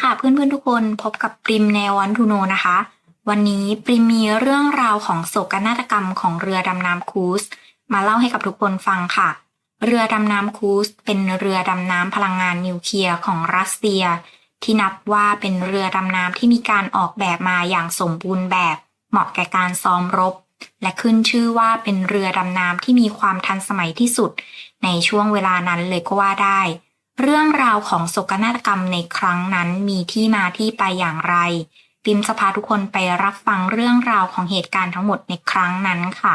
ค่ะเพื่อนๆทุกคนพบกับปริมแนววันทูโนนะคะ วันนี้ปริมมีเรื่องราวของโศกนาฏกรรมของเรือดำน้ำคูส มาเล่าให้กับทุกคนฟังค่ะ เรือดำน้ำคูส เป็นเรือดำน้ำพลังงานนิวเคลียร์ของรัสเซีย ที่นับว่าเป็นเรือดำน้ำที่มีการออกแบบมาอย่างสมบูรณ์แบบ เหมาะแก่การซ้อมรบ และขึ้นชื่อว่าเป็นเรือดำน้ำที่มีความทันสมัยที่สุด ในช่วงเวลานั้นเลยก็ว่าได้ เรื่องราวของโศกนาฏกรรมในครั้งนั้นมีที่มาที่ไปอย่างไร ปิมจะพาทุกคนไปรับฟังเรื่องราวของเหตุการณ์ทั้งหมดในครั้งนั้นค่ะ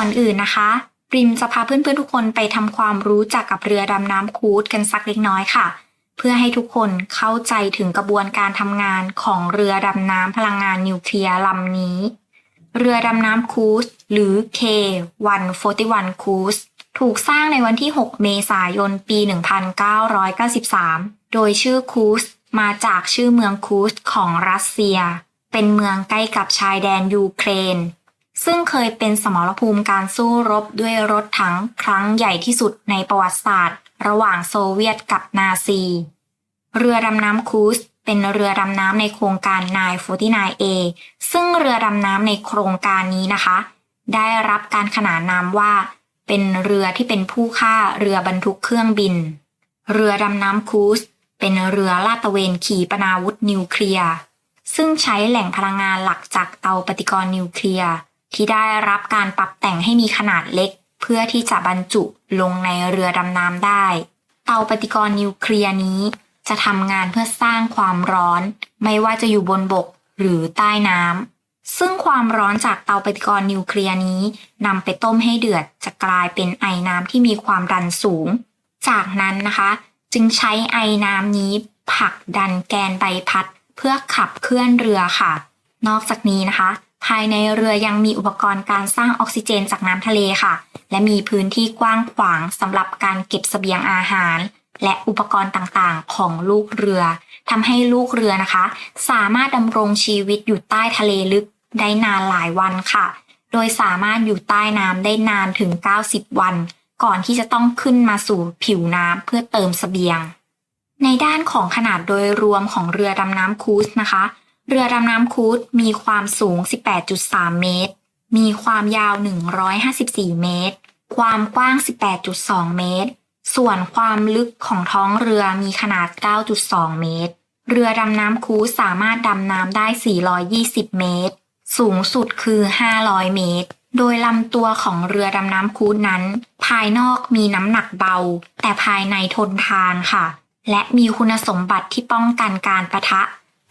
ก่อนอื่นนะคะปริมจะพาเพื่อนๆทุกคนไปทำความรู้จักกับเรือดำน้ำคูดกันสักเล็กน้อยค่ะ เพื่อให้ทุกคนเข้าใจถึงกระบวนการทำงานของเรือดำน้ำพลังงานนิวเคลียร์ลำนี้ เรือดำน้ำคูสหรือ K141 คูสถูกสร้างในวันที่ 6 เมษายน ปี 1993 โดยชื่อคูสมาจากชื่อเมืองคูสของรัสเซีย เป็นเมืองใกล้กับชายแดนยูเครน ซึ่งเคยเป็นสมรภูมิการสู้รบด้วยรถถังครั้งใหญ่ที่สุดในประวัติศาสตร์ ระหว่างโซเวียตกับนาซี เรือดำน้ำคูสเป็นเรือดำน้ำในโครงการ 949A ซึ่งเรือดำน้ำในโครงการนี้นะคะ ได้รับการขนานนามว่า เป็นเรือที่เป็นผู้ฆ่าเรือบรรทุกเครื่องบิน เรือดำน้ำคูสเป็นเรือลาดตระเวนขี่ปนาวุธนิวเคลียร์ซึ่งใช้แหล่งพลังงานหลักจากเตาปฏิกรณ์นิวเคลียร์ ที่ได้รับการปรับแต่งให้มีขนาดเล็ก เพื่อที่จะบรรจุลงในเรือดำน้ำได้ เตาปฏิกรณ์นิวเคลียร์นี้ จะทำงานเพื่อสร้างความร้อน ไม่ว่าจะอยู่บนบกหรือใต้น้ำซึ่งความร้อนจากเตาปฏิกรณ์นิวเคลียร์นี้นำไปต้มให้เดือดจะกลายเป็นไอน้ำที่มีความดันสูง จากนั้นนะคะ จึงใช้ไอน้ำนี้ผลักดันแกนใบพัด เพื่อขับเคลื่อนเรือค่ะ นอกจากนี้นะคะ ภายในเรือยังมีอุปกรณ์การสร้างออกซิเจนจากน้ำทะเลค่ะ และมีพื้นที่กว้างขวางสำหรับการเก็บเสบียงอาหาร และอุปกรณ์ต่างๆ ของลูกเรือทำให้ลูกเรือนะคะ สามารถดำรงชีวิตอยู่ใต้ทะเลลึกได้นานหลายวันค่ะ โดยสามารถอยู่ใต้น้ำได้นานถึง 90 วัน ก่อนที่จะต้องขึ้นมาสู่ผิวน้ำเพื่อเติมเสบียง ในด้านของขนาดโดยรวมของเรือดำน้ำคูสนะคะ เรือดำน้ำคูสมีความสูง 18.3 เมตร มีความยาว 154 เมตร ความกว้าง 18.2 เมตร ส่วนความลึกของท้องเรือมีขนาด 9.2 เมตร เรือดำน้ำคูสสามารถดำน้ำได้ 420 เมตร สูงสุดคือ 500 เมตร โดยลำตัวของเรือดำน้ำคูสนั้น ภายนอกมีน้ำหนักเบา แต่ภายในทนทานค่ะ และมีคุณสมบัติที่ป้องกันการประทะ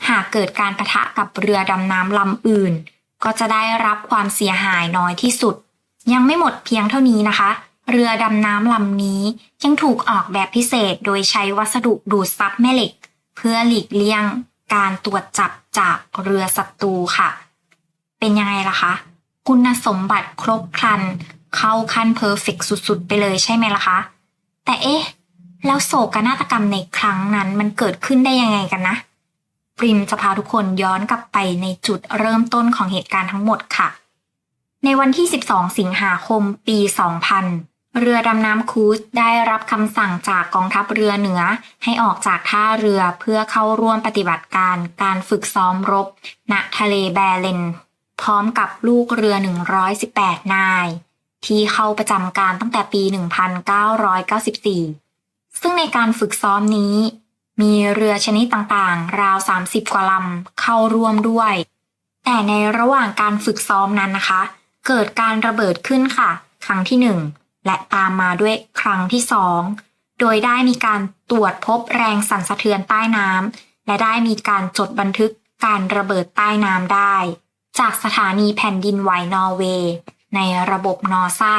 หากเกิดการประทะกับเรือดำน้ำลำอื่น ก็จะได้รับความเสียหายน้อยที่สุด ยังไม่หมดเพียงเท่านี้นะคะ เรือดำน้ำลำนี้ยังถูกออกแบบพิเศษโดยใช้วัสดุดูดซับแม่เหล็ก เพื่อหลีกเลี่ยงการตรวจจับจากเรือศัตรูค่ะ เป็นยังไงล่ะคะ คุณสมบัติครบครัน เข้าขั้นเพอร์เฟกสุดๆ ไปเลยใช่ไหมล่ะคะ แต่เอ๊ะ แล้วโศกนาฏกรรมในครั้งนั้นมันเกิดขึ้นได้ยังไงกันนะ ปริมจะพาทุกคนย้อนกลับไปในจุดเริ่มต้นของเหตุการณ์ทั้งหมดค่ะ ในวันที่ 12 สิงหาคม ปี 2000 เรือดำน้ำคูสได้รับคำสั่งจากกองทัพเรือเหนือ ให้ออกจากท่าเรือเพื่อเข้าร่วมปฏิบัติการการฝึกซ้อมรบ ณทะเลแบเลน พร้อมกับลูกเรือ 118 นาย ที่เข้าประจำการตั้งแต่ปี 1994 ซึ่งในการฝึกซ้อมนี้ มีเรือชนิดต่างๆ ราว 30 กว่าลำเข้าร่วมด้วย แต่ในระหว่างการฝึกซ้อมนั้นนะคะ เกิดการระเบิดขึ้นค่ะ ครั้งที่หนึ่งและตามมาด้วยครั้งที่สองโดยได้มีการตรวจพบแรงสั่นสะเทือนใต้น้ำและได้มีการจดบันทึกการระเบิดใต้น้ำได้ จากสถานีแผ่นดินไหวนอร์เวย์ในระบบนอซา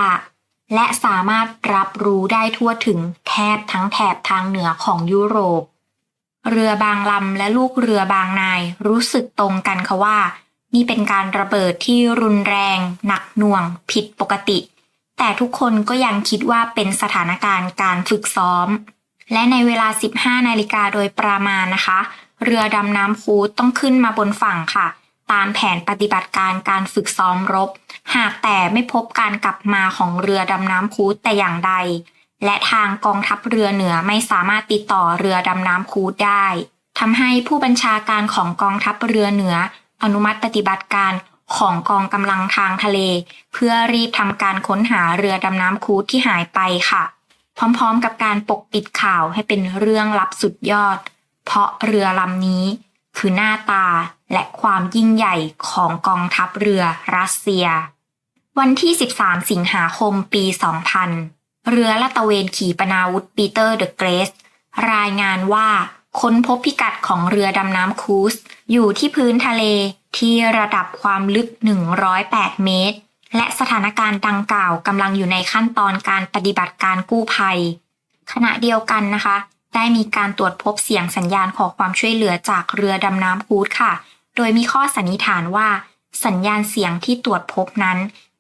และสามารถรับรู้ได้ทั่วถึงแทบทั้งแถบทางเหนือของยุโรป เรือบางลำและลูกเรือบางนายรู้สึกตรงกันค่ะว่า นี่เป็นการระเบิดที่รุนแรง หนักหน่วง ผิดปกติ แต่ทุกคนก็ยังคิดว่าเป็นสถานการณ์การฝึกซ้อม และในเวลา 15 นาฬิกาโดยประมาณนะคะ เรือดำน้ำคูดต้องขึ้นมาบนฝั่งค่ะ ตามแผนปฏิบัติการการฝึกซ้อมรบ หากแต่ไม่พบการกลับมาของเรือดำน้ำคูดแต่อย่างใด และทางกองทัพเรือเหนือไม่สามารถติดต่อเรือดำน้ำคูดได้ทำให้ผู้บัญชาการของกองทัพเรือเหนือ อนุมัติปฏิบัติการของกองกำลังทางทะเล เพื่อรีบทำการค้นหาเรือดำน้ำคูดที่หายไปค่ะ พร้อมๆ กับการปกปิดข่าวให้เป็นเรื่องลับสุดยอด เพราะเรือลำนี้ คือหน้าตาและความยิ่งใหญ่ของกองทัพเรือรัสเซีย วันที่ 13 สิงหาคมปี 2000 เรือลาตะเวนขี่ปนาวุธปีเตอร์เดอะเกรส รายงานว่าค้นพบพิกัดของเรือดำน้ำคูส อยู่ที่พื้นทะเลที่ระดับความลึก 108 เมตร และสถานการณ์ดังกล่าวกำลังอยู่ในขั้นตอนการปฏิบัติการกู้ภัย ขณะเดียวกันนะคะ ได้มีการตรวจพบเสียงสัญญาณขอความช่วยเหลือจากเรือดำน้ำคูดค่ะ โดยมีข้อสันนิษฐานว่า สัญญาณเสียงที่ตรวจพบนั้น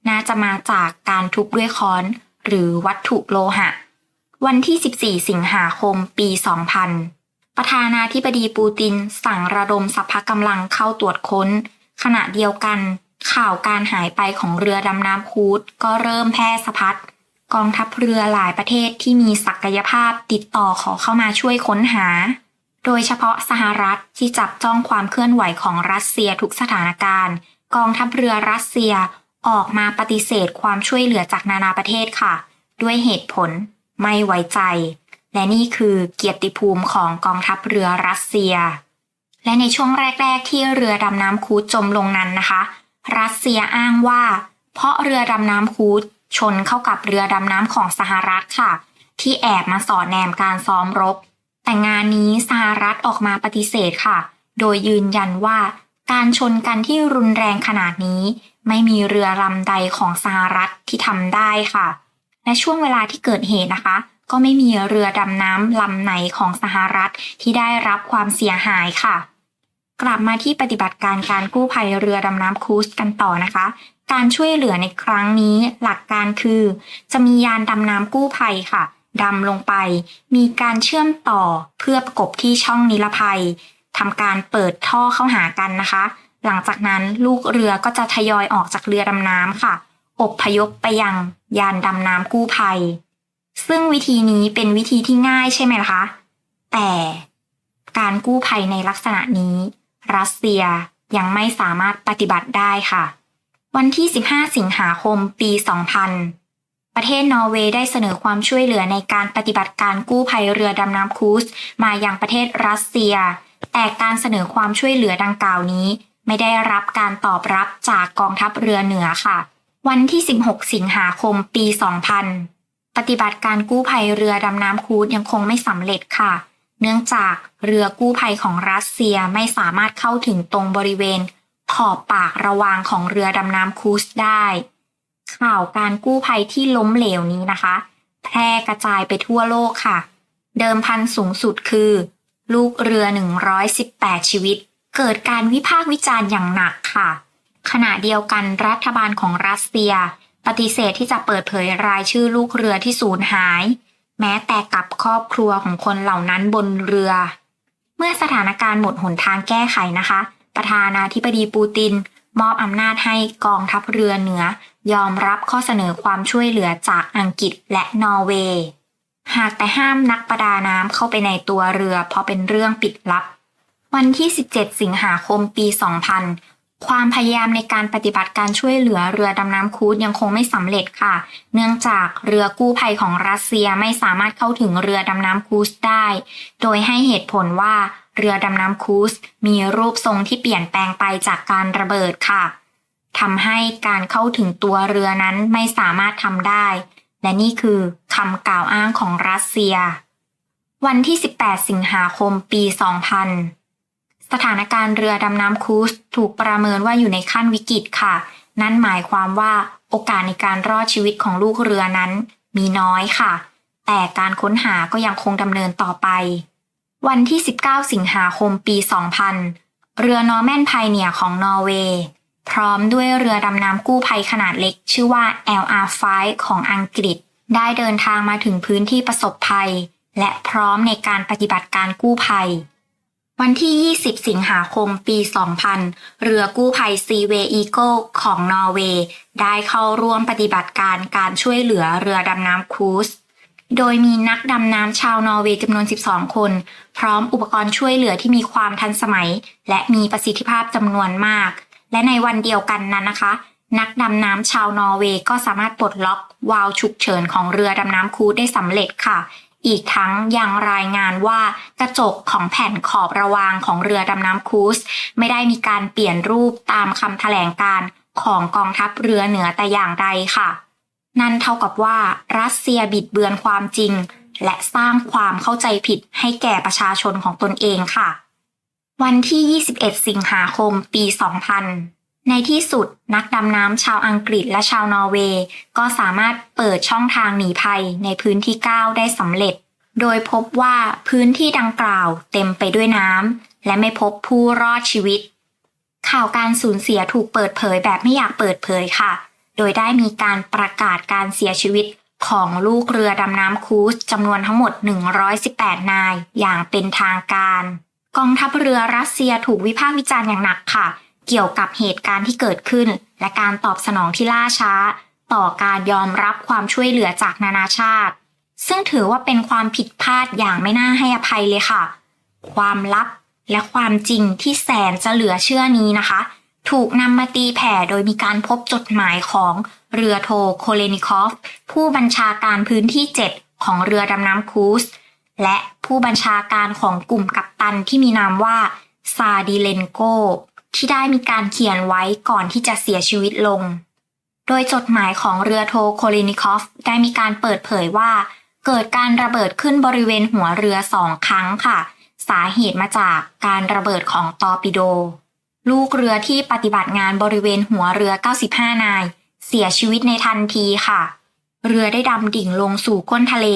น่าจะมาจากการทุบด้วยค้อน หรือวัตถุโลหะ วันที่ 14 สิงหาคม ปี 2000 ประธานาธิบดีปูตินสั่งระดมสัพพกำลังเข้าตรวจค้น ขณะเดียวกัน ข่าวการหายไปของเรือดำน้ำคูดก็เริ่มแพร่สะพัดกองทัพเรือหลายประเทศที่มีศักยภาพติดต่อขอเข้ามาช่วยค้นหา โดยเฉพาะสหรัฐที่จับจ้องความเคลื่อนไหวของรัสเซียทุกสถานการณ์ กองทัพเรือรัสเซีย ออกมาปฏิเสธความช่วยเหลือจากนานาประเทศค่ะ ด้วยเหตุผลไม่ไว้ใจ และนี่คือเกียรติภูมิของกองทัพเรือรัสเซีย และในช่วงแรก ๆ ที่เรือดำน้ำคูดจมลงนั้นนะคะ รัสเซียอ้างว่า เพราะเรือดำน้ำคูดชนเข้ากับเรือดำน้ำของสหรัฐค่ะ ที่แอบมาสอดแนมการซ้อมรบ แต่งานนี้สหรัฐออกมาปฏิเสธค่ะ โดยยืนยันว่าการชนกันที่รุนแรงขนาดนี้ ไม่มีเรือลำใดของสหรัฐที่ทำได้ค่ะ และช่วงเวลาที่เกิดเหตุนะคะ ก็ไม่มีเรือดำน้ำลำไหนของสหรัฐที่ได้รับความเสียหายค่ะ กลับมาที่ปฏิบัติการการกู้ภัยเรือดำน้ำครูซกันต่อนะคะ การช่วยเหลือในครั้งนี้หลักการคือ จะมียานดำน้ำกู้ภัยค่ะดำลงไป มีการเชื่อมต่อเพื่อประกบที่ช่องนิรภัยทำการเปิดท่อเข้าหากันนะคะ หลังจากนั้นลูกเรือก็จะทยอยออกจากเรือดำน้ำค่ะ อบพยพไปยังยานดำน้ำกู้ภัย ซึ่งวิธีนี้เป็นวิธีที่ง่ายใช่ไหมล่ะคะ แต่การกู้ภัยในลักษณะนี้ รัสเซียยังไม่สามารถปฏิบัติได้ค่ะ วันที่ 15 สิงหาคมปี 2000 ประเทศนอร์เวย์ได้เสนอความช่วยเหลือในการปฏิบัติการกู้ภัยเรือดำน้ำครูซมายังประเทศรัสเซีย แต่การเสนอความช่วยเหลือดังกล่าวนี้ ไม่ได้รับการตอบรับจากกองทัพเรือเหนือค่ะ วันที่ 16 สิงหาคมปี 2000 ปฏิบัติการกู้ภัยเรือดำน้ำครูซยังคงไม่สำเร็จค่ะ เนื่องจากเรือกู้ภัยของรัสเซียไม่สามารถเข้าถึงตรงบริเวณ ขอบปากระวางของเรือดำน้ำครูซได้ ข่าวการกู้ภัยที่ล้มเหลวนี้นะคะ แพร่กระจายไปทั่วโลกค่ะ เดิมพันสูงสุดคือ ลูกเรือ 118 ชีวิต เกิดการวิพากษ์วิจารณ์อย่างหนักค่ะ ขณะเดียวกันรัฐบาลของรัสเซีย ปฏิเสธที่จะเปิดเผยรายชื่อลูกเรือที่สูญหาย แม้แต่กับครอบครัวของคนเหล่านั้นบนเรือ เมื่อสถานการณ์หมดหนทางแก้ไขนะคะ ประธานาธิบดีปูติน มอบอำนาจให้กองทัพเรือเหนือยอมรับข้อเสนอความช่วยเหลือจากอังกฤษและนอร์เวย์หากแต่ห้ามนักประดาน้ำเข้าไปในตัวเรือเพราะเป็นเรื่องปิดลับ วันที่ 17 สิงหาคม ปี 2000 ความพยายามในการปฏิบัติการช่วยเหลือเรือดำน้ำคูดยังคงไม่สำเร็จค่ะ เนื่องจากเรือกู้ภัยของรัสเซียไม่สามารถเข้าถึงเรือดำน้ำคูสได้ โดยให้เหตุผลว่าเรือดำน้ำคูสมีรูปทรงที่เปลี่ยนแปลงไปจากการระเบิดค่ะทำให้การเข้าถึงตัวเรือนั้นไม่สามารถทำได้ และนี่คือคำกล่าวอ้างของรัสเซีย วันที่ 18 สิงหาคม ปี 2000 สถานการณ์เรือดำน้ำคูสถูกประเมินว่าอยู่ในขั้นวิกฤตค่ะ นั่นหมายความว่าโอกาสในการรอดชีวิตของลูกเรือนั้นมีน้อยค่ะ แต่การค้นหาก็ยังคงดำเนินต่อไป วันที่ 19 สิงหาคมปี 2000 เรือนอร์แมนไพเนียของนอร์เวย์พร้อมด้วยเรือดำน้ำกู้ภัยขนาดเล็ก ชื่อว่า LR5 ของอังกฤษ ได้เดินทางมาถึงพื้นที่ประสบภัย และพร้อมในการปฏิบัติการกู้ภัย วันที่ 20 สิงหาคม ปี 2000 เรือกู้ภัยซีเวอีโกของนอร์เวย์ ได้เข้าร่วมปฏิบัติการการช่วยเหลือเรือดำน้ำครูซโดยมีนักดำน้ำชาวนอร์เวย์จำนวน 12 คน พร้อมอุปกรณ์ช่วยเหลือที่มีความทันสมัย และมีประสิทธิภาพจำนวนมาก และในวันเดียวกันนั้นนะคะ นักดำน้ำชาวนอร์เวย์ก็สามารถปลดล็อกวาล์วฉุกเฉินของเรือดำน้ำคูดได้สำเร็จค่ะ อีกทั้งยังรายงานว่ากระจกของแผ่นขอบระวางของเรือดำน้ำคูสไม่ได้มีการเปลี่ยนรูปตามคำแถลงการของกองทัพเรือเหนือแต่อย่างใดค่ะ นั่นเท่ากับว่ารัสเซียบิดเบือนความจริง และสร้างความเข้าใจผิดให้แก่ประชาชนของตนเองค่ะ วันที่ 21 สิงหาคม ปี 2000 ในที่สุดนักดำน้ำชาวอังกฤษและชาวนอร์เวย์ก็สามารถเปิดช่องทางหนีภัยในพื้นที่ 9 ได้สำเร็จ โดยพบว่าพื้นที่ดังกล่าวเต็มไปด้วยน้ำและไม่พบผู้รอดชีวิต ข่าวการสูญเสียถูกเปิดเผยแบบไม่อยากเปิดเผยค่ะ โดยได้มีการประกาศการเสียชีวิตของลูกเรือดำน้ำคูสจำนวนทั้งหมด 118 นาย อย่างเป็นทางการ กองทัพเรือรัสเซียถูกวิพากษ์วิจารณ์อย่างหนักค่ะ เกี่ยวกับเหตุการณ์ที่เกิดขึ้น และการตอบสนองที่ล่าช้า ต่อการยอมรับความช่วยเหลือจากนานาชาติ ซึ่งถือว่าเป็นความผิดพลาดอย่างไม่น่าให้อภัยเลยค่ะ ความลับและความจริงที่แสนจะเหลือเชื่อนี้นะคะ ถูกนำมาตีแผ่โดยมีการพบจดหมายของเรือโทโคเลนิคอฟ ผู้บัญชาการพื้นที่ 7 ของเรือดำน้ำคูสและผู้บัญชาการของกลุ่มกัปตันที่มีนามว่าซาดิเลนโก ที่ได้มีการเขียนไว้ก่อนที่จะเสียชีวิตลง โดยจดหมายของเรือโทโคเลนิคอฟได้มีการเปิดเผยว่า เกิดการระเบิดขึ้นบริเวณหัวเรือสองครั้งค่ะ สาเหตุมาจากการระเบิดของตอร์ปิโด ลูกเรือที่ปฏิบัติงานบริเวณหัวเรือ 95 นาย เสียชีวิตในทันทีค่ะ เรือได้ดำดิ่งลงสู่ก้นทะเล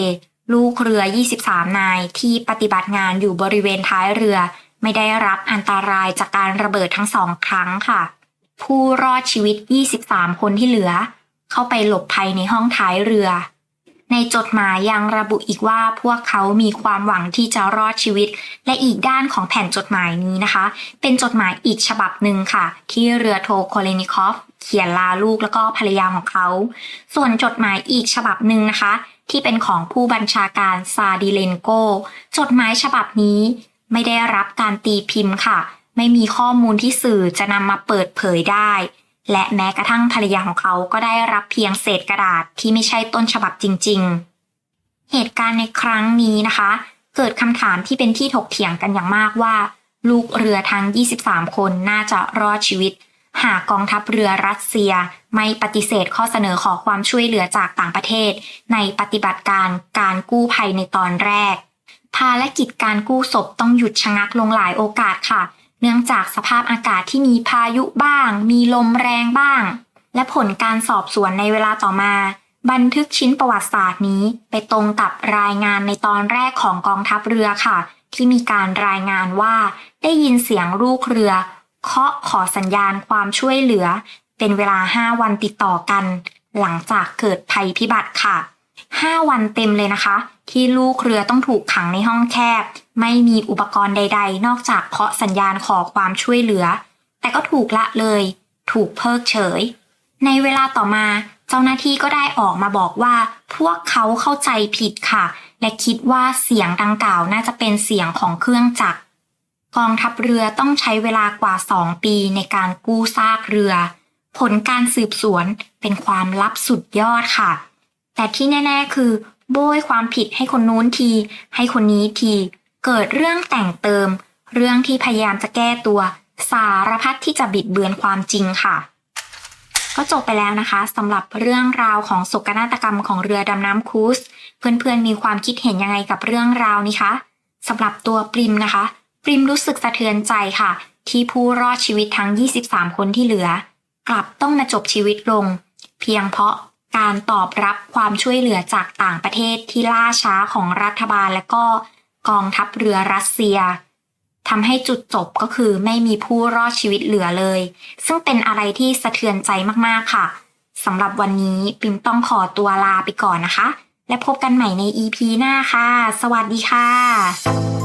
ลูกเรือ 23 นายที่ปฏิบัติงานอยู่บริเวณท้ายเรือ ไม่ได้รับอันตรายจากการระเบิดทั้งสองครั้งค่ะ ผู้รอดชีวิต 23 คนที่เหลือ เข้าไปหลบภัยในห้องท้ายเรือ ในจดหมายยังระบุอีกว่าพวกเขามีความหวังที่จะรอดชีวิต และอีกด้านของแผ่นจดหมายนี้นะคะ เป็นจดหมายอีกฉบับหนึ่งค่ะ ที่เรือโทโคเลนิคอฟเขียนลาลูกแล้วก็ภรรยาของเขา ส่วนจดหมายอีกฉบับหนึ่งนะคะ ที่เป็นของผู้บัญชาการซาดิเลนโก จดหมายฉบับนี้ ไม่ได้รับการตีพิมพ์ค่ะ ไม่มีข้อมูลที่สื่อจะนำมาเปิดเผยได้ และแม้กระทั่งภรรยาของเขาก็ได้รับเพียงเศษกระดาษที่ไม่ใช่ต้นฉบับจริง ๆ เหตุการณ์ในครั้งนี้นะคะ เกิดคำถามที่เป็นที่ถกเถียงกันอย่างมากว่า ลูกเรือทั้ง 23 คนน่าจะรอดชีวิต หากกองทัพเรือรัสเซียไม่ปฏิเสธข้อเสนอขอความช่วยเหลือจากต่างประเทศ ในปฏิบัติการการกู้ภัยในตอนแรก ภารกิจการกู้ศพต้องหยุดชะงักลงหลายโอกาสค่ะ เนื่องจากสภาพอากาศที่มีพายุบ้าง มีลมแรงบ้าง และผลการสอบสวนในเวลาต่อมา บันทึกชิ้นประวัติศาสตร์นี้ ไปตรงกับรายงานในตอนแรกของกองทัพเรือค่ะ ที่มีการรายงานว่าได้ยินเสียงลูกเรือ เคาะขอสัญญาณความช่วยเหลือ เป็นเวลา 5 วันติดต่อกัน หลังจากเกิดภัยพิบัติค่ะ 5 วันเต็มเลยนะคะ ที่ลูกเรือต้องถูกขังในห้องแคบ ไม่มีอุปกรณ์ใด ๆ นอกจากเคาะสัญญาณขอความช่วยเหลือ แต่ก็ถูกละเลย ถูกเพิกเฉย ในเวลาต่อมาเจ้าหน้าที่ก็ได้ออกมาบอกว่า พวกเขาเข้าใจผิดค่ะ และคิดว่าเสียงดังกล่าวน่าจะเป็นเสียงของเครื่องจักรกองทัพเรือต้องใช้เวลากว่า 2 ปีในการกู้ซากเรือ ผลการสืบสวนเป็นความลับสุดยอดค่ะ แต่ที่แน่ ๆ คือ โบยความผิดให้คนนู้นที ให้คนนี้ที เกิดเรื่องแต่งเติม เรื่องที่พยายามจะแก้ตัว สารพัดที่จะบิดเบือนความจริงค่ะ ก็จบไปแล้วนะคะสำหรับเรื่องราวของโศกนาฏกรรมของเรือดำน้ำครูซเพื่อนๆมีความคิดเห็นยังไงกับเรื่องราวนี้คะสำหรับตัวปริมนะคะ ปริมรู้สึกสะเทือนใจค่ะ ที่ผู้รอดชีวิตทั้ง 23 คนที่เหลือ กลับต้องมาจบชีวิตลง เพียงเพราะ การตอบรับความช่วยเหลือจากต่างประเทศที่ล่าช้าของรัฐบาลและก็กองทัพเรือรัสเซียทำให้จุดจบก็คือไม่มีผู้รอดชีวิตเหลือเลย ซึ่งเป็นอะไรที่สะเทือนใจมากๆค่ะสำหรับวันนี้ปิมต้องขอตัวลาไปก่อนนะคะ และพบกันใหม่ใน EP หน้าค่ะ สวัสดีค่ะ